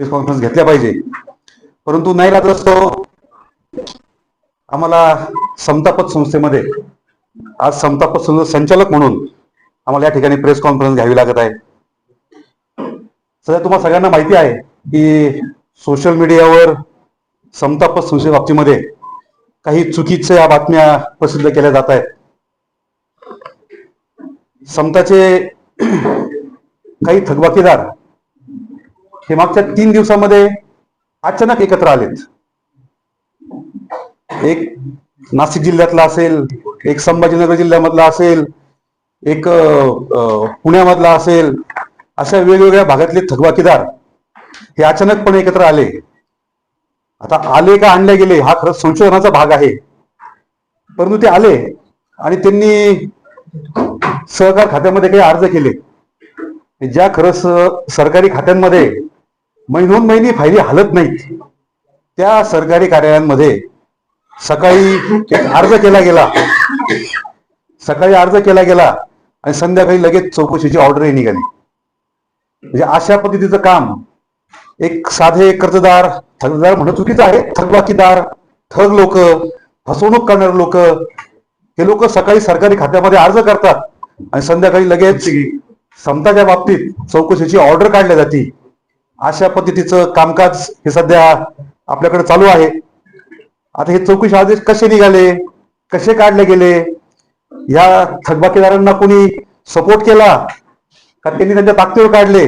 Press conference घेतल्या पाहिजे. परंतु नाही राहत असतो आम्हाला समतापत संस्थेमध्ये आज समतापत संस्था संचालक म्हणून आम्हाला या ठिकाणी प्रेस कॉन्फरन्स घ्यावी लागत आहे. सध्या तुम्हाला सगळ्यांना माहिती आहे की सोशल मीडियावर समतापत संस्थे बाबतीमध्ये काही चुकीच्या बातम्या प्रसिद्ध केल्या जात आहेत. समताचे काही थकबाकीदार हे मागच्या तीन दिवसामध्ये अचानक एकत्र आलेत. एक नाशिक जिल्ह्यातला असेल एक संभाजीनगर जिल्ह्यामधला असेल एक पुण्यामधला असेल अशा वेगवेगळ्या भागातले थकबाकीदार हे अचानकपणे एकत्र आले. आता आले का आणले गेले हा खरंच संशोधनाचा भाग आहे. परंतु ते आले आणि त्यांनी सहकार खात्यामध्ये काही अर्ज केले. ज्या खरंच सरकारी खात्यांमध्ये महिनोन महिने फायदे हलत नाहीत. त्या सरकारी कार्यालयांमध्ये सकाळी अर्ज केला गेला. सकाळी अर्ज केला गेला आणि संध्याकाळी लगेच चौकशीची ऑर्डरही निघाली. म्हणजे अशा पद्धतीचं काम एक साधे कर्जदार थकदार म्हणणं चुकीचं आहे. थकबाकीदार ठग लोक फसवणूक करणारे लोक हे लोक सकाळी सरकारी खात्यामध्ये अर्ज करतात आणि संध्याकाळी लगेच समताच्या बाबतीत चौकशीची ऑर्डर काढल्या जाते. अशा पद्धतीचं कामकाज हे सध्या आपल्याकडे चालू आहे. आता हे चौकशी आदेश कसे निघाले? कसे काढले गेले? या थकबाकीदारांना कोणी सपोर्ट केला? का त्यांनी त्यांच्या ताकदीवर काढले?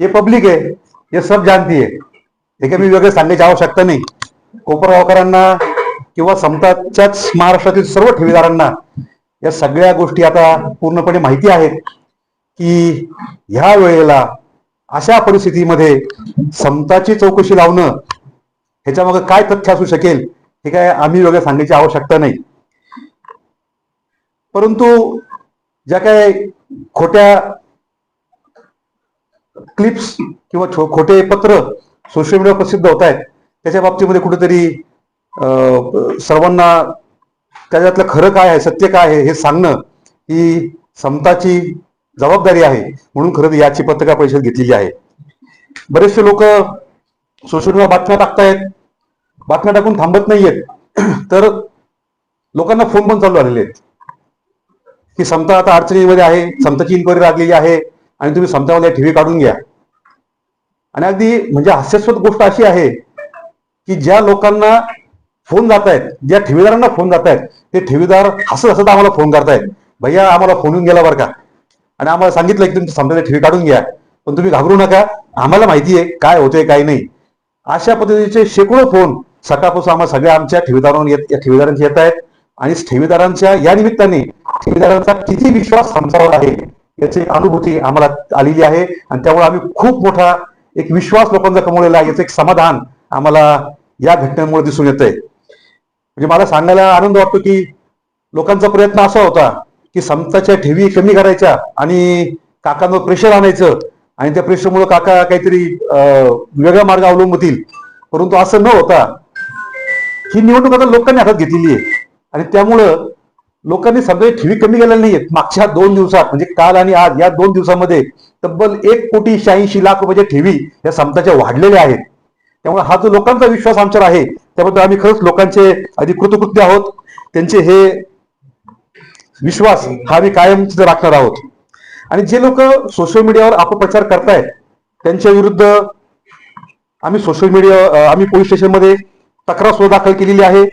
हे पब्लिक आहे. हे सब जानती आहे. हे काही मी वेगळे सांगण्याची आवश्यकता नाही. कोपरगावकरांना किंवा समताच्याच महाराष्ट्रातील सर्व ठेवीदारांना या सगळ्या गोष्टी आता पूर्णपणे माहिती आहेत की ह्या वेळेला अशा परिस्थितीमध्ये समताची चौकशी लावणं ह्याच्यामध्ये काय तथ्य असू शकेल हे काय आम्ही वेगळं सांगण्याची आवश्यकता नाही. परंतु ज्या काय खोट्या क्लिप्स किंवा छो- खोटे पत्र सोशल मीडियावर प्रसिद्ध होत आहेत त्याच्या बाबतीमध्ये कुठेतरी अं, सर्वांना त्याच्यातलं खरं काय आहे सत्य काय आहे हे सांगणं ही समताची जबाबदारी आहे म्हणून खरं तर याची पत्रकार परिषद घेतलेली आहे. बरेचसे लोक सोशल मीडिया बातम्या टाकतायत. बातम्या टाकून थांबत नाहीयेत. तर लोकांना फोन पण चालू आलेले आहेत. की समता आता अडचणीमध्ये आहे समताची इन्क्वायरी लागलेली आहे आणि तुम्ही समतामध्ये ठेवी काढून घ्या. आणि अगदी म्हणजे हास्यास्पद गोष्ट अशी आहे की ज्या लोकांना फोन जात आहेत ज्या ठेवीदारांना फोन जात आहेत ते ठेवीदार हसत हसत आम्हाला फोन करतायत. भैया आम्हाला फोन येऊन गेला बरं का? आणि आम्हाला सांगितलं की तुम्ही समजा ठेवी काढून घ्या. पण तुम्ही घाबरू नका. आम्हाला माहिती आहे काय होतंय काय नाही. अशा पद्धतीचे शेकडो फोन सकाळपासून आम्हाला सगळ्या आमच्या ठेवीदारांवर येत या ठेवीदारांचे येत आहेत. आणि ठेवीदारांच्या या निमित्ताने ठेवीदारांचा किती विश्वास आमच्यावर आहे याची अनुभूती आम्हाला आलेली आहे. आणि त्यामुळे आम्ही खूप मोठा एक विश्वास लोकांचा कमवलेला आहे. याचं एक समाधान आम्हाला या घटनेमुळे दिसून येत आहे म्हणजे मला सांगायला आनंद वाटतो की लोकांचा प्रयत्न असा होता की समताच्या ठेवी कमी करायच्या आणि काकांवर प्रेशर आणायचं आणि त्या प्रेशरमुळे काका काहीतरी वेगळा मार्ग अवलंबतील परंतु असं न होता ही निवडणूक आता लोकांनी हातात घेतलेली आहे. आणि त्यामुळं लोकांनी सगळे ठेवी कमी केलेल्या नाहीयेत. मागच्या दोन दिवसात म्हणजे काल आणि आज या दोन दिवसामध्ये तब्बल एक कोटी शहाऐंशी लाख रुपयाच्या ठेवी या समताच्या वाढलेल्या आहेत. त्यामुळे हा जो लोकांचा विश्वास आमच्यावर आहे त्याबद्दल आम्ही खरंच लोकांचे अधिक कृतकृत्य आहोत. त्यांचे हे विश्वास हा मी कायम तिथं राखणार आहोत. आणि जे लोक सोशल मीडियावर अपप्रचार करतायत त्यांच्या विरुद्ध आम्ही सोशल मीडिया आम्ही पोलीस स्टेशनमध्ये तक्रार सुद्धा दाखल केलेली आहे.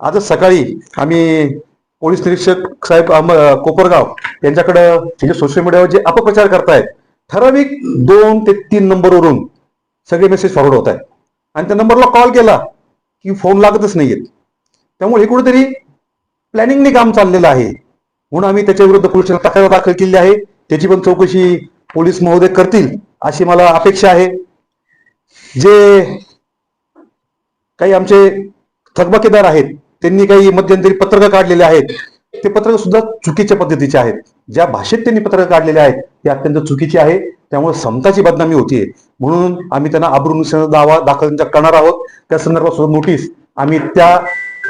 आजच सकाळी आम्ही पोलीस निरीक्षक साहेब कोपरगाव यांच्याकडं जे सोशल मीडियावर जे अपप्रचार करतायत ठराविक दोन ते तीन नंबरवरून सगळे मेसेज फॉरवर्ड होत आहेत. आणि त्या नंबरला कॉल केला की फोन लागतच नाहीयेत. त्यामुळे हे कुठेतरी प्लॅनिंगने काम चाललेलं आहे. म्हणून आम्ही त्याच्या विरुद्ध पोलीस तक्रार दाखल केली आहे. त्याची पण चौकशी पोलीस महोदय करतील अशी मला अपेक्षा आहे. जे काही आमचे थकबाकीदार आहेत त्यांनी काही मध्यंतरी पत्रकं काढलेले आहेत ते पत्रक सुद्धा चुकीच्या पद्धतीचे आहेत. ज्या भाषेत त्यांनी पत्रकं काढलेले आहेत ते अत्यंत चुकीचे आहे. त्यामुळे समताची बदनामी होतीये म्हणून आम्ही त्यांना अब्रुनुसार दावा दाखल करणार आहोत. त्या संदर्भात सुद्धा नोटीस आम्ही त्या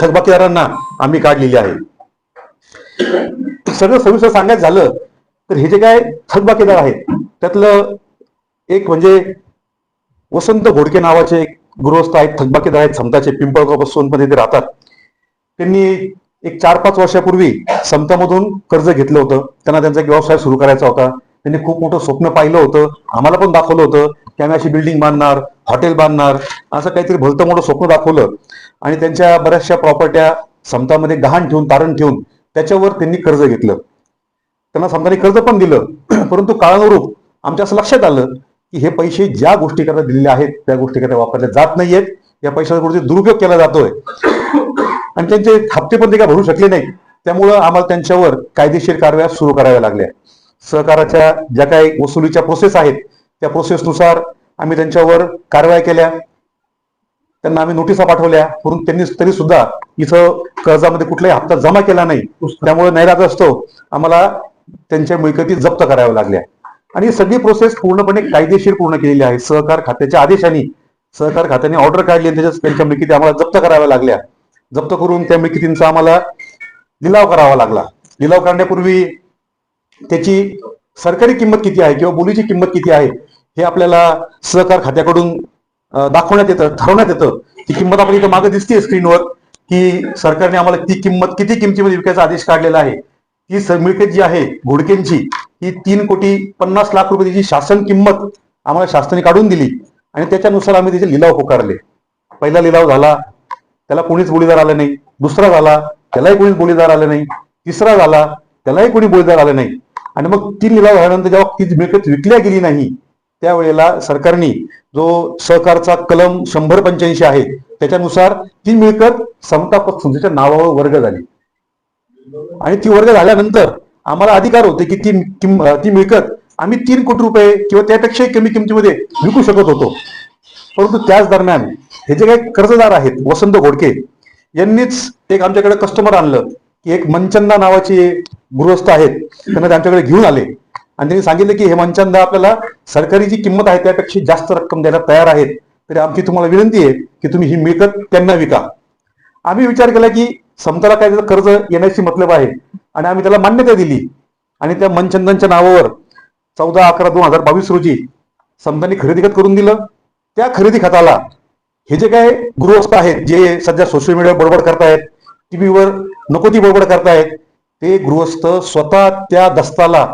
थकबाकीदारांना आम्ही काढलेली आहे. सगळं सविस्तर सांगायचं झालं तर हे जे काय थकबाकीदार आहेत त्यातलं एक म्हणजे वसंत घोडके नावाचे एक गृहस्थ आहेत थकबाकीदार आहेत समताचे पिंपळगाव सोनमध्ये ते राहतात. त्यांनी एक चार पाच वर्षापूर्वी समतामधून कर्ज घेतलं होतं. त्यांना त्यांचा एक व्यवसाय सुरू करायचा होता. त्यांनी खूप मोठं स्वप्न पाहिलं होतं. आम्हाला पण दाखवलं होतं की आम्ही अशी बिल्डिंग बांधणार हॉटेल बांधणार असं काहीतरी भलतं मोठं स्वप्न दाखवलं. आणि त्यांच्या बऱ्याचशा प्रॉपर्ट्या समतामध्ये गहाण ठेवून तारण ठेवून त्याच्यावर त्यांनी कर्ज घेतलं. त्यांना समजाने कर्ज पण दिलं. परंतु काळानुरूप आमच्या असं लक्षात आलं की हे पैसे ज्या गोष्टीकरता दिलेले आहेत त्या गोष्टीकरता वापरले जात नाहीयेत. या पैशाचा कुठे दुरुपयोग केला जातोय. आणि त्यांचे हप्ते पण ते काय भरू शकले नाही त्यामुळं आम्हाला त्यांच्यावर कायदेशीर कारवाया सुरू कराव्या लागल्या. सहकाराच्या ज्या काही वसुलीच्या प्रोसेस आहेत त्या प्रोसेसनुसार आम्ही त्यांच्यावर कारवाया केल्या. त्यांना आम्ही नोटिसा पाठवल्या. म्हणून त्यांनी तरी सुद्धा इथं कर्जामध्ये कुठलाही हप्ता जमा केला नाही. त्यामुळे नैरात असतो आम्हाला त्यांच्या मिळकती जप्त कराव्या लागल्या. आणि सगळी प्रोसेस पूर्णपणे कायदेशीर पूर्ण केलेली आहे. सहकार खात्याच्या आदेशाने सहकार खात्याने ऑर्डर काढली आणि त्याच्यात त्यांच्या मिळकती आम्हाला जप्त कराव्या लागल्या. जप्त करून त्या मिळकतींचा आम्हाला लिलाव करावा लागला. लिलाव करण्यापूर्वी त्याची सरकारी किंमत किती आहे किंवा बोलीची किंमत किती आहे हे आपल्याला सहकार खात्याकडून दाखवण्यात येतं ठरवण्यात येतं. ती किंमत आपण इथं मागे दिसते स्क्रीनवर की सरकारने आम्हाला ती किंमत किती किमतीमध्ये विकायचा आदेश काढलेला आहे. ती मिळकत जी आहे घोडकेंची ही तीन कोटी पन्नास लाख रुपये त्याची शासन किंमत आम्हाला शासनाने काढून दिली आणि त्याच्यानुसार आम्ही त्याचे लिलाव पुकारले. पहिला लिलाव झाला त्याला कोणीच बोलीदार आलं नाही. दुसरा झाला त्यालाही कोणीच बोलीदार आलं नाही. तिसरा झाला त्यालाही कोणी बोलीदार आलं नाही. आणि मग तीन लिलाव झाल्यानंतर जेव्हा ती मिळकत विकल्या गेली नाही त्यावेळेला सरकारने जो सहकारचा कलम शंभर पंच्याऐंशी आहे त्याच्यानुसार ती मिळकत समता पतसंस्थेच्या नावावर वर्ग झाली. आणि ती वर्ग झाल्यानंतर आम्हाला अधिकार होते की ती ती मिळकत आम्ही तीन कोटी रुपये किंवा त्यापेक्षाही कमी किमतीमध्ये विकू शकत होतो. परंतु त्याच दरम्यान हे जे काही कर्जदार आहेत वसंत घोडके यांनीच एक आमच्याकडे कस्टमर आणलं की एक मनचंदा नावाचे गृहस्थ आहेत त्यांना आमच्याकडे घेऊन आले. आणि त्यांनी सांगितलं की हे मंचांदा आपल्याला सरकारी जी किंमत आहे त्यापेक्षा जास्त रक्कम द्यायला तयार आहेत. तरी आमची तुम्हाला विनंती आहे की तुम्ही ही मिळकत त्यांना विका. आम्ही विचार केला की समताला काय त्याचं कर्ज येण्याची मतलब आहे. आणि आम्ही त्याला मान्यता दिली. आणि त्या मनचंदनच्या नावावर चौदा अकरा दोन हजार बावीस रोजी समतांनी खरेदी खत करून दिलं. त्या खरेदी खताला हे जे काय गृहस्थ आहेत जे सध्या सोशल मीडियावर बडबड करतायत टीव्हीवर नको ती बडबड करतायत ते गृहस्थ स्वतः त्या दस्ताला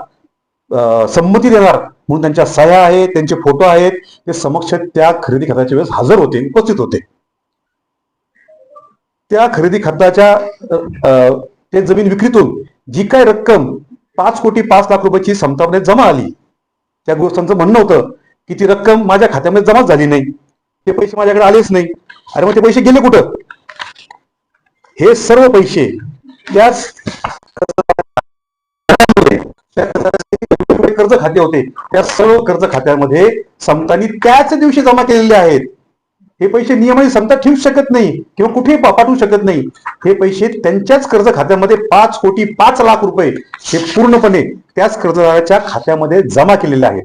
संमती देणार म्हणून त्यांच्या सह्या आहेत त्यांचे फोटो आहेत ते समक्ष त्या खरेदी खताच्या वेळेस हजर होते उपस्थित होते. त्या खरेदी खताच्या ते जमीन विक्रीतून जी काय रक्कम पाच कोटी पाच लाख रुपयाची समतापणे जमा आली त्या गोष्टांचं म्हणणं होतं की ती रक्कम माझ्या खात्यामध्ये जमाच झाली नाही. ते पैसे माझ्याकडे आलेच नाही. अरे मग ते पैसे गेले कुठं? हे सर्व पैसे त्याच त्या कर्ज खाते होते. त्या सर्व कर्ज खात्यामध्ये समतानी त्याच दिवशी जमा केलेले आहेत. हे पैसे नियमाने समता ठेवू शकत नाही किंवा कुठे पाठवू शकत नाही. हे पैसे त्यांच्याच कर्ज खात्यामध्ये पाच कोटी पाच लाख रुपये हे पूर्णपणे त्याच कर्जदाराच्या खात्यामध्ये जमा केलेले आहेत.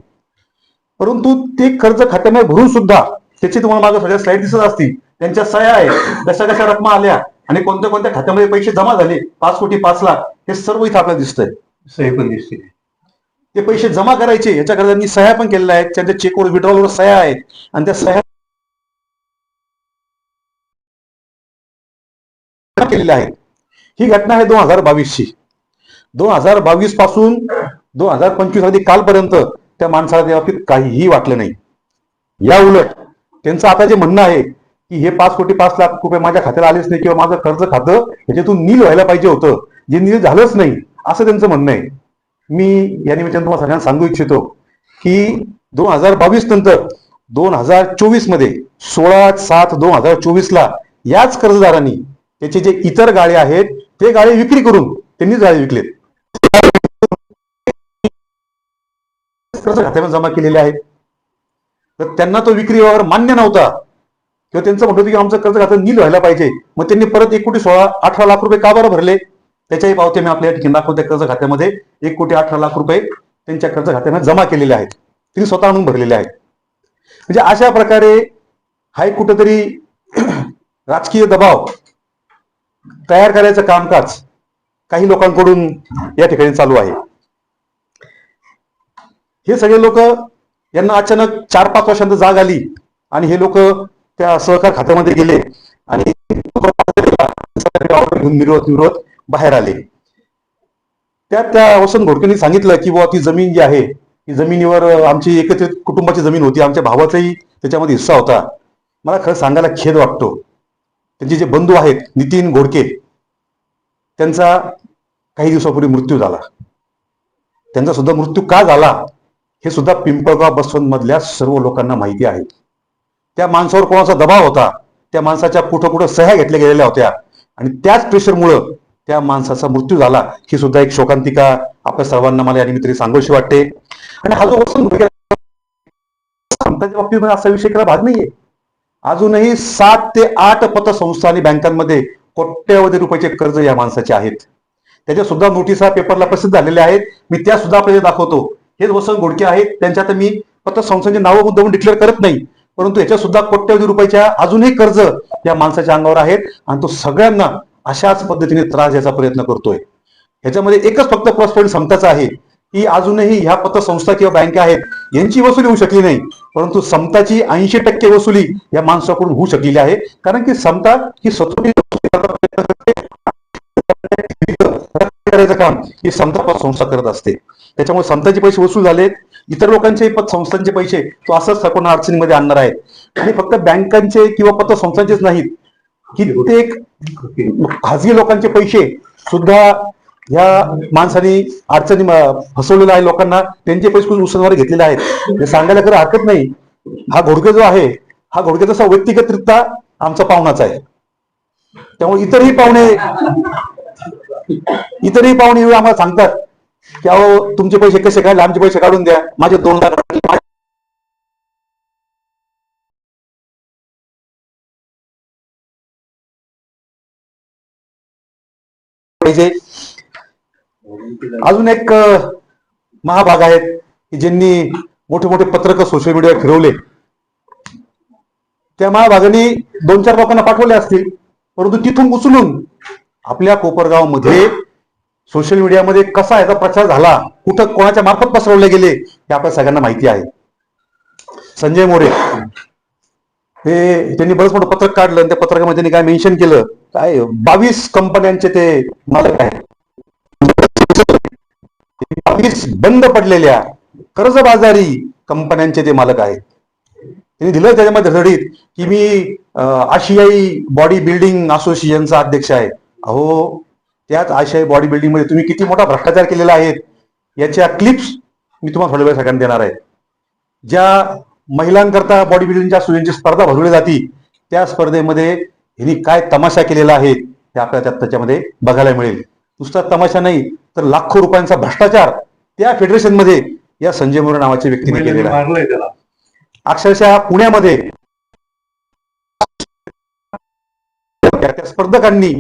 परंतु ते कर्ज खात्यामध्ये भरून सुद्धा त्याची तुम्हाला मागे सगळ्या स्लाईड दिसत असतील. त्यांच्या सह्या आहेत कशा कशा रकमा आल्या आणि कोणत्या कोणत्या खात्यामध्ये पैसे जमा झाले पाच कोटी पाच लाख हे सर्व इथं आपल्याला दिसतंय. सही पण दिसते ते पैसे जमा करायचे याच्याकडे त्यांनी सह्या पण केलेल्या आहेत. त्यांच्या चेकवर विड्रॉलवर सह्या आहेत. आणि त्या सह्या केलेल्या आहेत. ही घटना आहे दोन हजार बावीसची. दोन हजार बावीसपासून दोन हजार पंचवीस अगदी कालपर्यंत त्या माणसाला त्या बाबतीत काहीही वाटलं नाही. या उलट त्यांचं आता जे म्हणणं आहे की हे पाच कोटी पाच लाख रुपये माझ्या खात्याला आलेच नाही किंवा माझं कर्ज खातं ह्याच्यातून नील व्हायला पाहिजे होतं जे नील झालंच नाही असं त्यांचं म्हणणं आहे. मी या निमित्तानं तुम्हाला सगळ्यांना सांगू इच्छितो की दोन हजार बावीस नंतर दोन हजार चोवीसमध्ये सोळा सात दोन हजार चोवीस ला याच कर्जदारांनी त्याचे जे इतर गाळे आहेत ते गाळे विक्री करून त्यांनीच गाळे विकलेत. कर्ज खात्यामध्ये जमा केलेले आहेत. तर त्यांना तो विक्री व्यवहार मान्य नव्हता. किंवा त्यांचं म्हणत होतं की आमचं कर्ज खातं नील व्हायला पाहिजे. मग त्यांनी परत एक कोटी सोळा अठरा लाख रुपये का बरं भरले? त्याच्याही पावती मी आपल्या ठिकाणी दाखवते. कर्ज खात्यामध्ये एक कोटी अठरा लाख रुपये त्यांच्या कर्ज खात्यानं जमा केलेले आहेत. त्यांनी स्वतः आणून भरलेले आहेत. म्हणजे अशा प्रकारे हा एक कुठंतरी राजकीय दबाव तयार करायचं कामकाज काही लोकांकडून या ठिकाणी चालू आहे. हे सगळे लोक यांना अचानक चार पाच वर्षांत जाग आली आणि हे लोक त्या सहकार खात्यामध्ये गेले आणि विरोध विरोध बाहेर आले. त्यात त्या वसंत घोडकेंनी सांगितलं की बुवा ती जमीन जी आहे ती जमिनीवर आमची एकत्रित कुटुंबाची जमीन होती. आमच्या भावाचाही त्याच्यामध्ये हिस्सा होता. मला खरं सांगायला खेद वाटतो. त्यांचे जे बंधू आहेत नितीन घोडके त्यांचा काही दिवसापूर्वी मृत्यू झाला. त्यांचा सुद्धा मृत्यू का झाला हे सुद्धा पिंपळगाव बसवंत मधल्या सर्व लोकांना माहिती आहे. त्या माणसावर कोणाचा दबाव होता? त्या माणसाच्या कुठं कुठं सह्या घेतल्या गेलेल्या होत्या. आणि त्याच प्रेशरमुळं त्या माणसाचा मृत्यू झाला ही सुद्धा एक शोकांतिका आपल्या सर्वांना मला या निमित्ताने सांगूशी वाटते. आणि हा जो संतांच्या बाबतीत असा विषय केला भाग नाहीये. अजूनही सात ते आठ पतसंस्था आणि बँकांमध्ये कोट्यवधी रुपयाचे कर्ज या माणसाचे आहेत. त्याच्या सुद्धा नोटिसा पेपरला प्रसिद्ध झालेल्या आहेत. मी त्या सुद्धा आपल्याला दाखवतो. हेच वसंत घोडके आहेत. त्यांच्या आता मी पतसंस्थांची नावं मुद्दाहून डिक्लेअर करत नाही. परंतु याच्या सुद्धा कोट्यवधी रुपयाच्या अजूनही कर्ज या माणसाच्या अंगावर आहेत. आणि तो सगळ्यांना अशाच पद्धतीने त्रास द्यायचा प्रयत्न करतोय. ह्याच्यामध्ये एकच फक्त प्लस पॉईंट समताचा आहे की अजूनही ह्या पतसंस्था किंवा बँका आहेत यांची वसुली होऊ शकली नाही. परंतु समताची ऐंशी टक्के वसुली या माणसाकडून होऊ शकलेली आहे. कारण की समता ही स्वतंत्र करायचं काम ही समता पतसंस्था करत असते. त्याच्यामुळे समताचे पैसे वसूल झालेत इतर लोकांचे पतसंस्थांचे पैसे तो असंच आपण अडचणीमध्ये आणणार आहे. आणि फक्त बँकांचे किंवा पतसंस्थांचेच नाहीत कित्येक खाजगी लोकांचे पैसे सुद्धा या माणसाने अडचणी फसवलेला आहे लोकांना त्यांचे पैसे उसनवर घेतलेले आहेत? हे सांगायला खरं हरकत नाही. हा घोडके जो आहे हा घोडके तसा व्यक्तिगतरित्या आमचा पाहुणाच आहे. त्यामुळे इतरही पाहुणे इतरही पाहुणे आम्हाला सांगतात की अहो तुमचे पैसे कसे काढले? आमचे पैसे काढून द्या. माझे दोन लाख पाहिजे. अजून एक महाभाग आहेत की ज्यांनी मोठे मोठे पत्रक सोशल मीडियावर फिरवले. त्या महाभागाने दोन चार लोकांना पाठवले असतील परंतु तिथून उचलून आपल्या कोपरगावमध्ये सोशल मीडियामध्ये कसा याचा प्रचार झाला कुठं कोणाच्या मार्फत पसरवले गेले हे आपल्या सगळ्यांना माहिती आहे. संजय मोरे हे त्यांनी बरंच मोठं पत्रक काढलं आणि त्या पत्रकामध्ये त्यांनी काय मेन्शन केलं काय बावीस कंपन्यांचे ते मालक आहेत. बावीस बंद पडलेल्या कर्जबाजारी कंपन्यांचे ते मालक आहेत. त्यांनी दिलं त्याच्यामध्ये धडीत की मी आशियाई बॉडी बिल्डिंग असोसिएशनचा अध्यक्ष आहे. अहो त्याच आशियाई बॉडी बिल्डिंगमध्ये तुम्ही किती मोठा भ्रष्टाचार केलेला आहे याच्या क्लिप्स मी तुम्हाला थोड्या वेळ सगळ्यांना देणार आहे. ज्या महिलांकरता बॉडी बिल्डिंगच्या सुयांची स्पर्धा भरवली जाती. त्या स्पर्धेमध्ये हिने काय तमाशा केलेला आहे हे आपल्याला त्याच्यामध्ये बघायला मिळेल. नुसता तमाशा नाही तर लाखो रुपयांचा भ्रष्टाचार त्या फेडरेशनमध्ये या संजय मोरे नावाच्या व्यक्तीने केलेला आहे. अक्षरशः पुण्यामध्ये त्या स्पर्धकांनी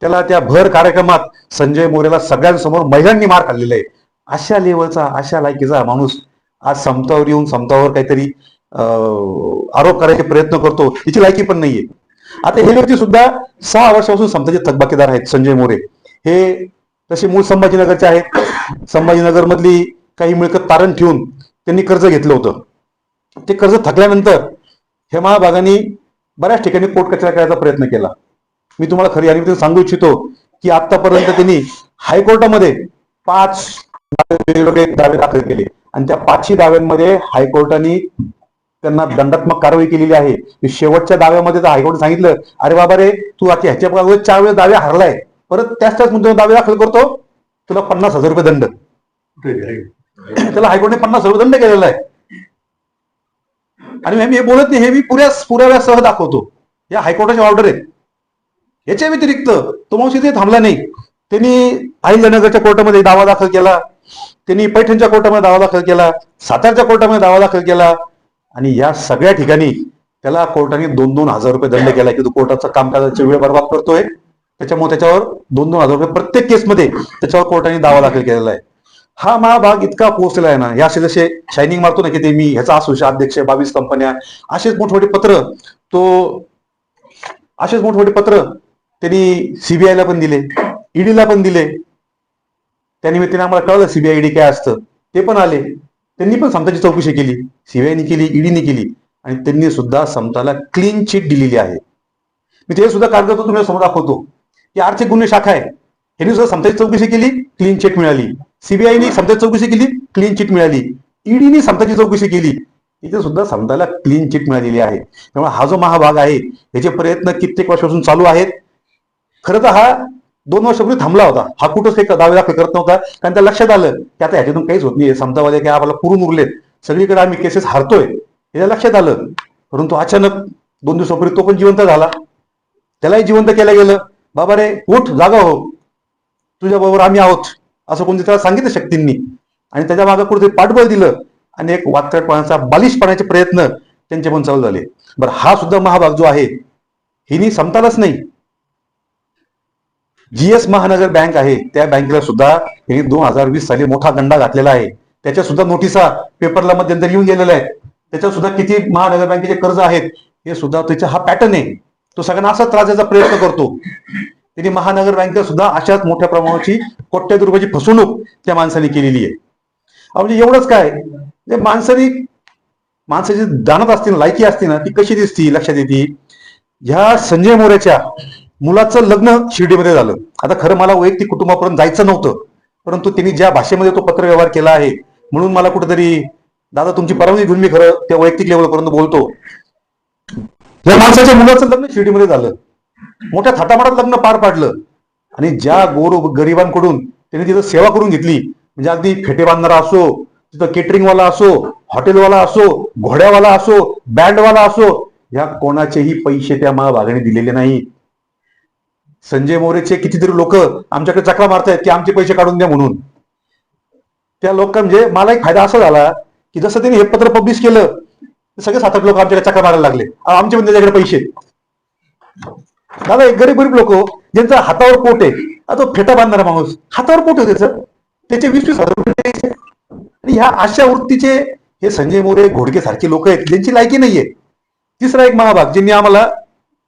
त्याला त्या भर कार्यक्रमात संजय मोरेला सगळ्यांसमोर महिलांनी मार खाल्लेला आहे. अशा लेवलचा अशा लायकीचा माणूस आज समतावर येऊन समतावर काहीतरी आरोप करायचे प्रयत्न करतो याची लायकी पण नाहीये. आता हे व्यक्ती सुद्धा सहा वर्षापासून समताचे थकबाकीदार आहेत संजय मोरे. हे तसे मूळ संभाजीनगरचे आहेत. संभाजीनगर मधली काही मिळकत तारण ठेवून त्यांनी कर्ज घेतलं होतं. ते कर्ज थकल्यानंतर हे बागांनी बऱ्याच ठिकाणी कोर्ट कचरा करायचा प्रयत्न केला. मी तुम्हाला खरी आणि सांगू इच्छितो की आतापर्यंत त्यांनी हायकोर्टामध्ये पाच वेगवेगळे दावे दाखल केले. आणि त्या पाचशे दाव्यांमध्ये हायकोर्टाने त्यांना दंडात्मक कारवाई केलेली आहे. शेवटच्या दाव्यामध्ये हायकोर्ट सांगितलं अरे बाबा रे तू आता ह्याच्या अगोदर चार वेळेस दावे हरलाय. परत त्याच त्याच मुद्द्यावर दावे दाखल करतो. तुला पन्नास हजार रुपये दंड. त्याला हायकोर्टने पन्नास हजार रुपये दंड केलेला आहे. आणि मी हे बोलत नाही हे मी पुऱ्या पुराव्यासह दाखवतो. या हायकोर्टाची ऑर्डर आहेत. याच्या व्यतिरिक्त तो मावशी ते थांबला नाही. त्यांनी अहिल्यानगरच्या कोर्टामध्ये दावा दाखल केला. त्यांनी पैठणच्या कोर्टामध्ये दावा दाखल केला सातारच्या कोर्टामध्ये दावा दाखल केला आणि या सगळ्या ठिकाणी त्याला कोर्टाने दोन दोन हजार रुपये दंड केला की तो कोर्टाचं कामकाजाची वेळ बर्बाद करतोय. त्याच्यामुळे त्याच्यावर दोन दोन हजार रुपये प्रत्येक केसमध्ये त्याच्यावर कोर्टाने दावा दाखल केलेला आहे. हा महाभाग इतका पोहोचलेला आहे ना या असे जसे शायनिंग मारतो ना की ते मी ह्याचा असोसिएशन अध्यक्ष बावीस कंपन्या असेच मोठमोठे पत्र तो असेच मोठमोठे पत्र त्यांनी सीबीआयला पण दिले ईडीला पण दिले. त्यानिमित्ताने आम्हाला कळलं सीबीआय ईडी काय असतं. ते पण आले. त्यांनी पण समताची चौकशी केली. सीबीआयनी केली ईडीने केली. आणि त्यांनी सुद्धा समताला क्लीन चिट दिलेली आहे. मी ते सुद्धा कागदपत्र तुम्हाला समोर दाखवतो. की आर्थिक गुन्हे शाखा आहे. यांनी सुद्धा समताची चौकशी केली क्लीन चिट मिळाली. सीबीआयने समताची चौकशी केली क्लीन चिट मिळाली. ईडीने समताची चौकशी केली. इथे सुद्धा समताला क्लीन चिट मिळालेली आहे. त्यामुळे हा जो महाभाग आहे याचे प्रयत्न कित्येक वर्षापासून चालू आहेत. खरं तर हा दोन वर्षापूर्वी थांबला होता. हा कुठंच काही दावे दाखल करत नव्हता. कारण त्या लक्षात आलं की आता ह्याच्यातून काहीच होत नाही समजावाले काय आम्हाला पुरून उरलेत. सगळीकडे आम्ही केसेस हारतोय. हे लक्षात आलं. परंतु अचानक दोन दिवसापूर्वी तो पण जिवंत झाला. त्यालाही जिवंत केलं गेलं. बाबा रे उठ जागा हो. तुझ्या बरोबर आम्ही आहोत. असं कोणती त्याला सांगितलं शक्तींनी. आणि त्याच्यामागे कुठेतरी पाठबळ दिलं. आणि एक वात्रटपणाचा बालिशपणाचे प्रयत्न त्यांचे पण चालू झाले. बरं हा सुद्धा महाभाग जो आहे हिनी समतालाच नाही. जीएस महानगर बँक आहे त्या बँकेला सुद्धा यांनी दोन हजार वीस साली मोठा गंडा घातलेला आहे. त्याच्या सुद्धा नोटिसा पेपरला मध्यंतरी येऊन गेलेल्या आहेत. त्याच्यात सुद्धा किती महानगर बँकेचे कर्ज आहेत हे सुद्धा त्याचा हा पॅटर्न आहे. तो सगळ्यांना असा त्रास द्यायचा प्रयत्न करतो. त्यांनी महानगर बँकेत सुद्धा अशाच मोठ्या प्रमाणाची कोट्याधी रुपयाची फसवणूक त्या माणसाने केलेली आहे. म्हणजे एवढंच काय? म्हणजे माणसाने माणसाची दानत असते ना लायकी असते ना ती कशी दिसती लक्षात येते. ह्या संजय मोरेच्या मुलाचं लग्न शिर्डीमध्ये झालं. आता खरं मला वैयक्तिक कुटुंबापर्यंत जायचं नव्हतं. परंतु त्यांनी ज्या भाषेमध्ये तो पत्रव्यवहार केला आहे म्हणून मला कुठेतरी दादा तुमची परवानगी घेऊन मी खरं त्या वैयक्तिक लेवलपर्यंत बोलतो. या माणसाच्या मुलाचं लग्न शिर्डीमध्ये झालं. मोठ्या थाटामाटात लग्न पार पाडलं. आणि ज्या गोर गरिबांकडून त्यांनी तिथं सेवा करून घेतली म्हणजे अगदी फेटे बांधणारा असो तिथं केटरिंगवाला असो हॉटेलवाला असो घोड्यावाला असो बँडवाला असो ह्या कोणाचेही पैसे त्या महाभागाने दिलेले नाही. संजय मोरेचे कितीतरी लोक आमच्याकडे चक्रा मारतायत की आमचे पैसे काढून द्या म्हणून. त्या लोक म्हणजे मला एक फायदा असा झाला की जसं त्यांनी हे पत्र पब्लिश केलं सगळे सात आठ लोक आमच्याकडे चक्रा मारायला लागले. आमचे पण त्याच्याकडे पैसे. दादा एक गरीब गरीब लोक ज्यांचा हातावर पोट आहे आता तो फेटा बांधणारा माणूस हातावर पोट होते त्याचं. त्याचे वीस वीस हजार रुपये द्यायचे. आणि ह्या अशा वृत्तीचे हे संजय मोरे घोडके सारखे लोक आहेत ज्यांची लायकी नाहीये. तिसरा एक महाभाग ज्यांनी आम्हाला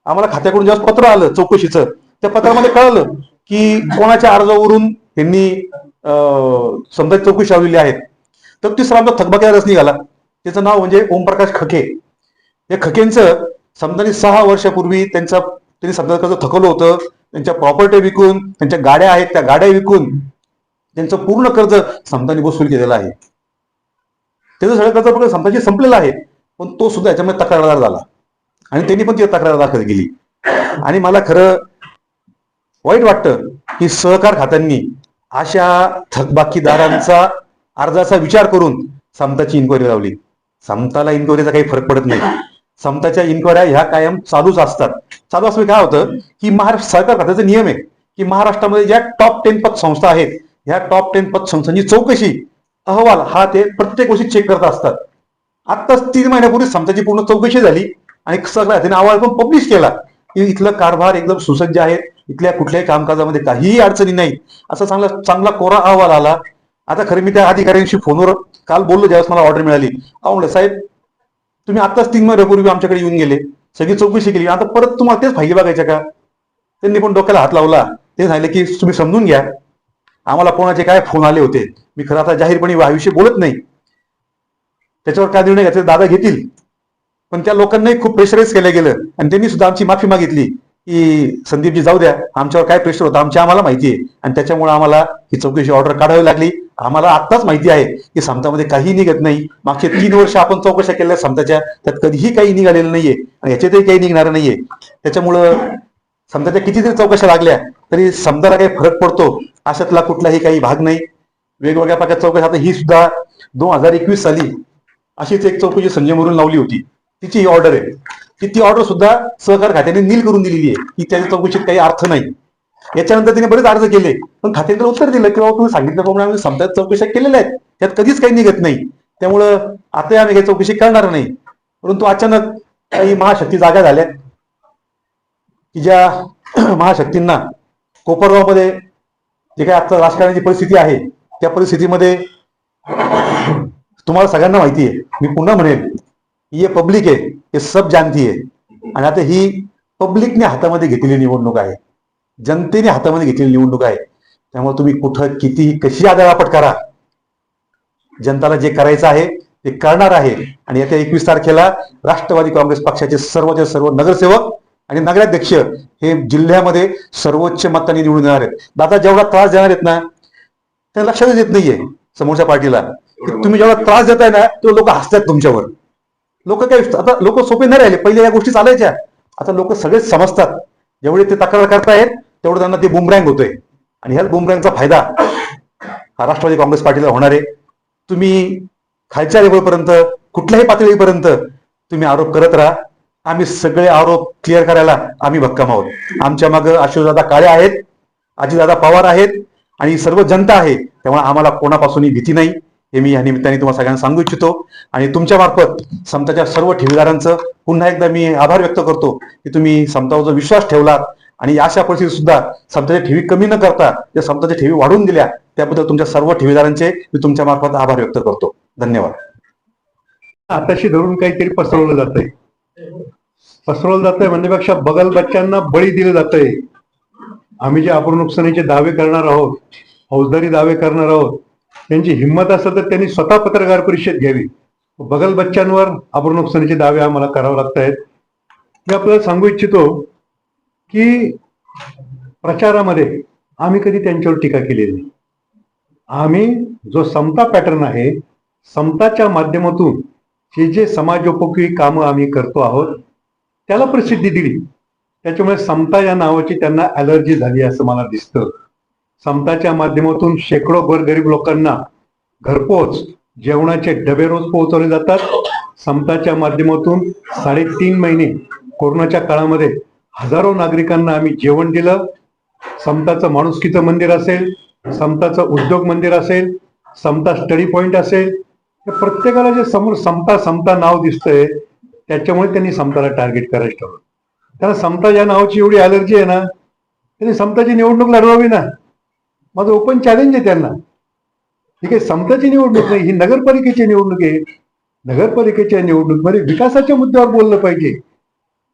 आम्हाला खात्याकडून जेव्हा पत्र आलं चौकशीचं. त्या पत्रामध्ये कळलं की कोणाच्या अर्जावरून त्यांनी अं, समजा चौकशी लावलेली आहेत. तर तिसरा आमचा थकबाकीचा रस निघाला. त्याचं नाव म्हणजे ओमप्रकाश खके. या खकेंचं समजाने सहा वर्षापूर्वी त्यांचा त्यांनी समजा कर्ज थकवलं होतं त्यांच्या प्रॉपर्टी विकून त्यांच्या गाड्या आहेत त्या गाड्या विकून त्यांचं पूर्ण कर्ज समजाने वसूल केलेलं आहे. त्याचं सगळं कर्ज फक्त समजाची संपलेलं आहे पण तो सुद्धा याच्यामध्ये तक्रारदार झाला. आणि त्यांनी पण ती तक्रार दाखल केली. आणि मला खरं वाईट वाटतं की सहकार खात्यांनी अशा थकबाकीदारांचा अर्जाचा विचार करून समताची इन्क्वायरी लावली. समताला इन्क्वायरीचा काही फरक पडत नाही. समताच्या इन्क्वायऱ्या ह्या कायम चालूच असतात. चालू असं काय होतं की महाराष्ट्र सहकार खात्याचा नियम आहे की महाराष्ट्रामध्ये ज्या टॉप टेन पद संस्था आहेत ह्या टॉप टेन पद संस्थांची चौकशी अहवाल हा ते प्रत्येक वर्षी चेक करत असतात. आत्ताच तीन महिन्यापूर्वी समताची पूर्ण चौकशी झाली आणि सगळ्या त्याने अहवाल पण पब्लिश केला. की इथलं कारभार एकदम सुसज्ज आहे इथल्या कुठल्याही कामकाजामध्ये काहीही अडचणी नाही. असा चांगला चांगला कोरा अहवाल आला. आता खरं मी त्या अधिकाऱ्यांशी फोनवर काल बोललो ज्यावेळेस मला ऑर्डर मिळाली. म्हणलं साहेब तुम्ही आताच तीन महिन्यापूर्वी आमच्याकडे येऊन गेले. सगळी चौकशी केली. आता परत तुम्हाला तेच फायदे बघायचे का? त्यांनी पण डोक्याला हात लावला. ते सांगितलं की तुम्ही समजून घ्या. आम्हाला कोणाचे काय फोन आले होते. मी खरं आता जाहीरपणे याविषयी बोलत नाही. त्याच्यावर काय निर्णय घ्यायचे दादा घेतील. पण त्या लोकांनाही खूप प्रेशराईज केलं गेलं. आणि त्यांनी सुद्धा आमची माफी मागितली की संदीपजी जाऊ द्या आमच्यावर काय प्रेशर होतं आमच्या आम्हाला माहिती आहे. आणि त्याच्यामुळे आम्हाला ही चौकशी ऑर्डर काढावी लागली. आम्हाला आत्ताच माहिती आहे की समतामध्ये काही निघत नाही. मागचे तीन वर्ष आपण चौकशा केल्या समताच्या त्यात कधीही काही निघालेलं नाहीये. आणि याच्यातही काही निघणार नाहीये. त्याच्यामुळं समताच्या कितीतरी चौकशा लागल्या तरी समजायला काही फरक पडतो अशातला कुठलाही काही भाग नाही. वेगवेगळ्या प्रकारच्या चौकशा आता ही सुद्धा दोन हजार एकवीस साली अशीच एक चौकशी संजय मोरून लावली होती. तिची ही ऑर्डर आहे. की ती ऑर्डर सुद्धा सहकार खात्याने नील करून दिलेली आहे. की त्याच्या चौकशीत काही अर्थ नाही. याच्यानंतर तिने बरेच अर्ज केले. पण खात्याने उत्तर दिलं की बाबा तुम्ही सांगितल्याप्रमाणे आम्ही समजा चौकशा केलेल्या आहेत. त्यात कधीच काही निघत नाही. त्यामुळं आता आम्ही काही चौकशी करणार नाही. परंतु अचानक काही महाशक्ती जागा झाल्या. की ज्या महाशक्तींना कोपरगावमध्ये जे काही आता राजकारणाची परिस्थिती आहे त्या परिस्थितीमध्ये तुम्हाला सगळ्यांना माहिती आहे. मी पुन्हा म्हणेन ये पब्लिक आहे हे सब जानती आहे. आणि आता ही पब्लिकने हातामध्ये घेतलेली निवडणूक आहे. जनतेने हातामध्ये घेतलेली निवडणूक आहे. त्यामुळे तुम्ही कुठं किती कशी आदळापट करा. जनताला जे करायचं आहे ते करणार आहे. आणि येत्या एकवीस तारखेला राष्ट्रवादी काँग्रेस पक्षाचे सर्वच्या सर्व नगरसेवक आणि नगराध्यक्ष हे जिल्ह्यामध्ये सर्वोच्च मताने निवडून येणार आहेत. दादा जेवढा त्रास देणार आहेत ना ते लक्षातच येत नाहीये समोरच्या पार्टीला. तुम्ही जेवढा त्रास देताय ना तो लोक हसतात तुमच्यावर. लोक काय आता लोक सोपे नाही राहिले. पहिले या गोष्टी चालायच्या. आता लोक सगळेच समजतात. जेवढे ते तक्रार करतायत तेवढं त्यांना ते बुमरँग होतोय. आणि ह्याच बुमरँगचा फायदा हा राष्ट्रवादी काँग्रेस पार्टीला होणार आहे. तुम्ही खालच्या लेवलपर्यंत कुठल्याही पातळीपर्यंत तुम्ही आरोप करत राहा. आम्ही सगळे आरोप क्लिअर करायला आम्ही भक्कम आहोत. आमच्या मागे अशोकदादा काळे आहेत अजितदादा पवार आहेत आणि सर्व जनता आहे. त्यामुळे आम्हाला कोणापासूनही भीती नाही. हे मी या निमित्ताने तुम्हाला सगळ्यांना सांगू इच्छितो. आणि तुमच्या मार्फत समताच्या सर्व ठेवीदारांचं पुन्हा एकदा मी आभार व्यक्त करतो की तुम्ही समतावर जो विश्वास ठेवलात आणि अशा परिस्थितीत सुद्धा समताच्या ठेवी कमी न करता त्या समताच्या ठेवी वाढवून दिल्या त्याबद्दल तुमच्या सर्व ठेवीदारांचे मी तुमच्या मार्फत आभार व्यक्त करतो. धन्यवाद. आताशी धरून काहीतरी पसरवलं जातंय. पसरवलं जातंय म्हणण्यापेक्षा बगल बच्चांना बळी दिलं जातंय. आम्ही जे अपूर्ण नुकसानीचे दावे करणार आहोत फौजदारी दावे करणार आहोत त्यांची हिंमत असेल तर त्यांनी स्वतः पत्रकार परिषद घ्यावी. बगल बच्चांवर आपण नुकसानीचे दावे आम्हाला करावे लागत आहेत. मी आपल्याला सांगू इच्छितो की प्रचारामध्ये आम्ही कधी त्यांच्यावर टीका केलेली नाही. आम्ही जो समता पॅटर्न आहे समताच्या माध्यमातून हे जे समाजोपयोगी कामं आम्ही करतो आहोत त्याला प्रसिद्धी दिली. त्याच्यामुळे समता या नावाची त्यांना अलर्जी झाली असं मला दिसतं. समताच्या माध्यमातून शेकडो गोरगरीब लोकांना घरपोच जेवणाचे डबे रोज पोहोचवले जातात. समताच्या माध्यमातून साडेतीन महिने कोरोनाच्या काळामध्ये हजारो नागरिकांना आम्ही जेवण दिलं. समताचं माणुसकीचं मंदिर असेल समताचं उद्योग मंदिर असेल समता स्टडी पॉइंट असेल तर प्रत्येकाला जे समोर समता समता नाव दिसतंय त्याच्यामुळे त्यांनी समताला टार्गेट करायचं ठरवलं. त्यांना समता या नावाची एवढी अलर्जी आहे ना त्यांनी समताची निवडणूक लढवावी ना. माझं ओपन चॅलेंज आहे त्यांना. ठीक आहे समताची निवडणूक नाही ही नगरपालिकेची निवडणूक आहे. नगरपालिकेच्या निवडणुकीमध्ये विकासाच्या मुद्द्यावर बोललं पाहिजे.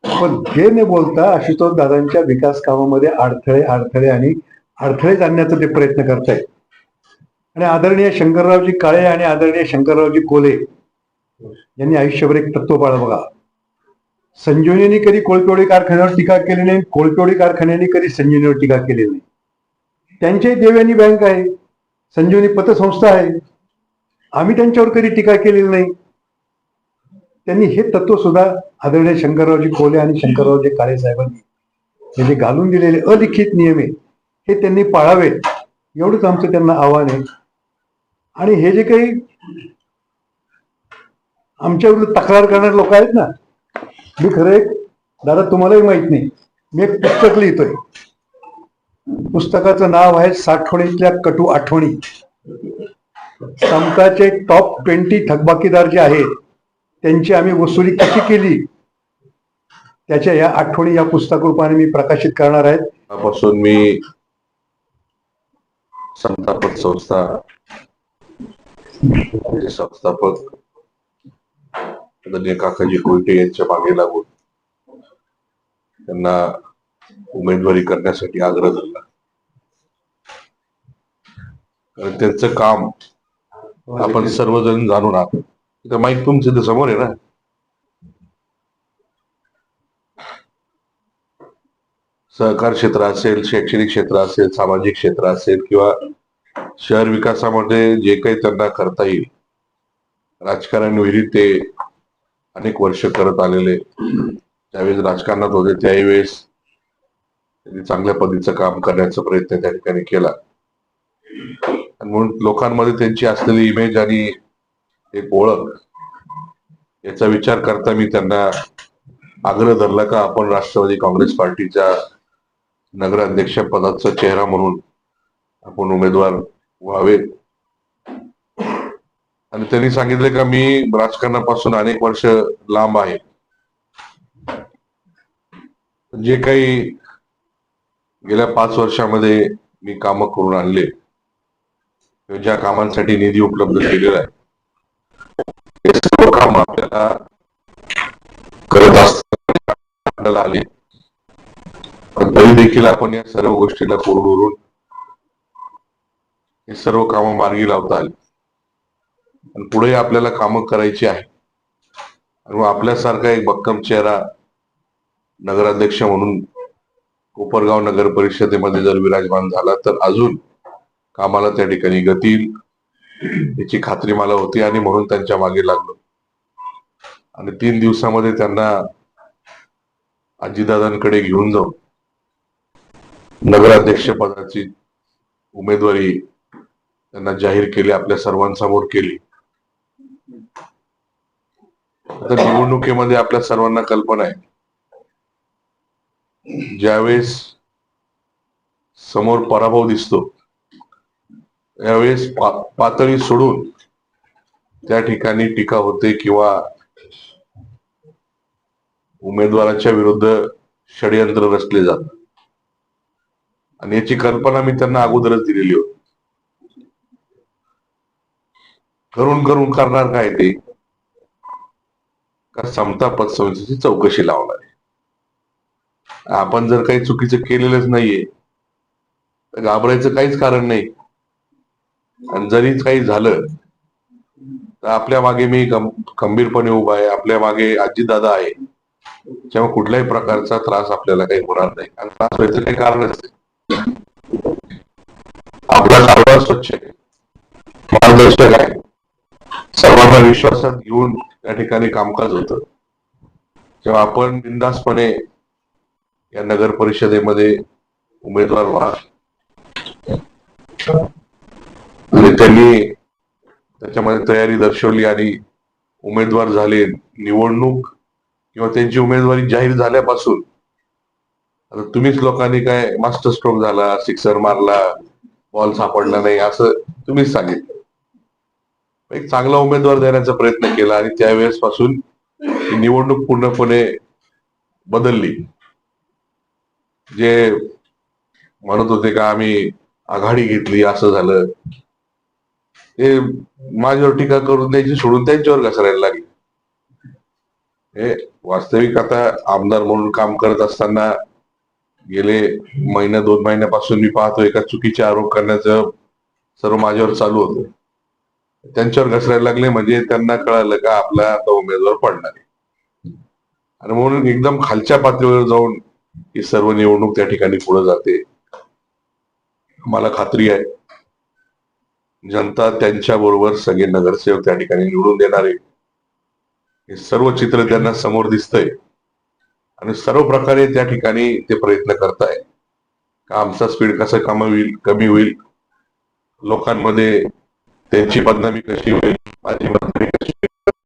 पण हे न बोलता आशुतोष दादांच्या विकास कामामध्ये अडथळे अडथळे आणि अडथळे आणण्याचा ते प्रयत्न करतायत. आणि आदरणीय शंकररावजी काळे आणि आदरणीय शंकररावजी कोले यांनी आयुष्यभर एक तत्व पाळलं बघा. संजीवनीने कधी कोळपेवडी कारखान्यावर टीका केली नाही कोळपेवडी कारखान्याने कधी संजीवनीवर टीका केली नाही. त्यांच्याही देवयानी बँक आहे. संजीवनी पतसंस्था आहे. आम्ही त्यांच्यावर कधी टीका केलेली नाही. त्यांनी हे तत्व सुद्धा आदरणीय शंकररावजी कोले आणि शंकररावजी काळे साहेबांनी हे जे घालून दिलेले अलिखित नियम आहे हे त्यांनी पाळावे एवढंच आमचं त्यांना आव्हान आहे. आणि हे जे काही आमच्या विरुद्ध तक्रार करणारे लोक आहेत ना मी खरं एक दादा तुम्हालाही माहीत नाही. मी एक पुस्तक लिहितोय. पुस्तकाचं नाव आहे साठवणीतल्या कटू आठवणी. समताचे टॉप ट्वेंटी थकबाकीदार जे आहेत त्यांची आम्ही वसुली कशी केली? त्याच्या या आठवणी या पुस्तक रूपाने मी प्रकाशित करणार आहेत पासून मी संस्थापक संस्था संस्थापक काकाजी कोयटे यांच्या मागे लागून त्यांना उमेदवारी करण्यासाठी आग्रह धरला. कारण त्यांचं काम आपण सर्वजण जाणून आहात. इथं माईक तुमचं इथं समोर आहे ना. सहकार क्षेत्र असेल शैक्षणिक क्षेत्र असेल सामाजिक क्षेत्र असेल किंवा शहर विकासामध्ये जे काही त्यांना करता येईल राजकारण विहिरीत ते अनेक वर्ष करत आलेले ज्यावेळेस राजकारणात होते त्यावेळेस त्यांनी चांगल्या पद्धतीचं काम करण्याचा प्रयत्न त्या ठिकाणी केला. आणि म्हणून लोकांमध्ये त्यांची असलेली इमेज आणि एक ओळख याचा विचार करता मी त्यांना आग्रह धरला का आपण राष्ट्रवादी काँग्रेस पार्टीच्या नगराध्यक्ष पदाचा चेहरा म्हणून आपण उमेदवार व्हावे आणि त्यांनी सांगितले का मी राजकारणापासून अनेक वर्ष लांब आहे. जे काही गेल्या पाच वर्षामध्ये मी काम करून आणले. ज्या कामांसाठी निधी उपलब्ध केलेला आहे. हे सर्व काम आपल्याला करत असताना आले. पण तरी देखील आपण या सर्व गोष्टीला कोरडून हे सर्व कामं मार्गी लावता आली. आणि पुढे आपल्याला कामं करायची आहे. आणि आपल्यासारखा एक भक्कम चेहरा नगराध्यक्ष म्हणून कोपरगाव नगर परिषदेमध्ये जर विराजमान झाला तर अजून कामाला त्या ठिकाणी गती येईल याची खात्री मला होती आणि म्हणून त्यांच्या मागे लागलो. आणि तीन दिवसामध्ये त्यांना आजीदादांकडे घेऊन जाऊन नगराध्यक्ष पदाची उमेदवारी त्यांना जाहीर केली आपल्या सर्वांसमोर केली. आता निवडणुकीमध्ये आपल्या सर्वांना कल्पना आहे. ज्यावेळेस समोर पराभव दिसतो यावेळेस पा- पातळी सोडून त्या ठिकाणी टीका होते किंवा उमेदवाराच्या विरुद्ध षडयंत्र रचले जातात आणि याची कल्पना मी त्यांना अगोदरच दिलेली होती. करून करून करणार काय ते? का समता पतसंस्थेची चौकशी लावणार? आपण जर काही चुकीचं केलेलंच नाहीये तर घाबरायचं काहीच कारण नाही. आणि जरी काही झालं तर आपल्या मागे मी खंबीरपणे उभा आहे आपल्या मागे आजीदादा आहे. त्यामुळे कुठल्याही प्रकारचा त्रास आपल्याला काही होणार नाही. आणि त्रास व्हायचं काही कारणच नाही. आपला सर्वात स्वच्छ आहे. मार्गदर्शक आहे. सर्वांना विश्वासात घेऊन त्या ठिकाणी कामकाज होतं. तेव्हा आपण बिंदासपणे या नगर परिषदेमध्ये उमेदवार व्हा. आणि त्यांनी त्याच्यामध्ये तयारी दर्शवली आणि उमेदवार झाले. निवडणूक किंवा त्यांची उमेदवारी जाहीर झाल्यापासून आता तुम्हीच लोकांनी काय मास्टर स्ट्रोक झाला सिक्सर मारला बॉल सापडला नाही असं तुम्हीच सांगितलं. एक चांगला उमेदवार देण्याचा प्रयत्न केला आणि त्यावेळेस पासून निवडणूक पूर्णपणे बदलली. जे म्हणत होते का आम्ही आघाडी घेतली असं झालं. ते माझ्यावर टीका करून द्यायची सोडून त्यांच्यावर घसरायला लागली. हे वास्तविक आता आमदार म्हणून काम करत असताना गेले महिना दोन महिन्यापासून मी पाहतो एका चुकीचे आरोप करण्याचं सर्व माझ्यावर चालू होतं. त्यांच्यावर घसरायला लागले म्हणजे त्यांना कळालं का आपला आता उमेदवार पडणार आहे. आणि म्हणून एकदम खालच्या पातळीवर जाऊन ही सर्व निवडणूक त्या ठिकाणी पुढे जाते. मला खात्री आहे. जनता त्यांच्या बरोबर सगळे नगरसेवक त्या ठिकाणी निवडून देणारे हे सर्व चित्र त्यांना समोर दिसतंय. आणि सर्व प्रकारे त्या ठिकाणी ते प्रयत्न करताय. का आमचा स्पीड कसं कमी होईल कमी होईल? लोकांमध्ये त्यांची बदनामी कशी होईल? माझी बदनामी कशी होईल?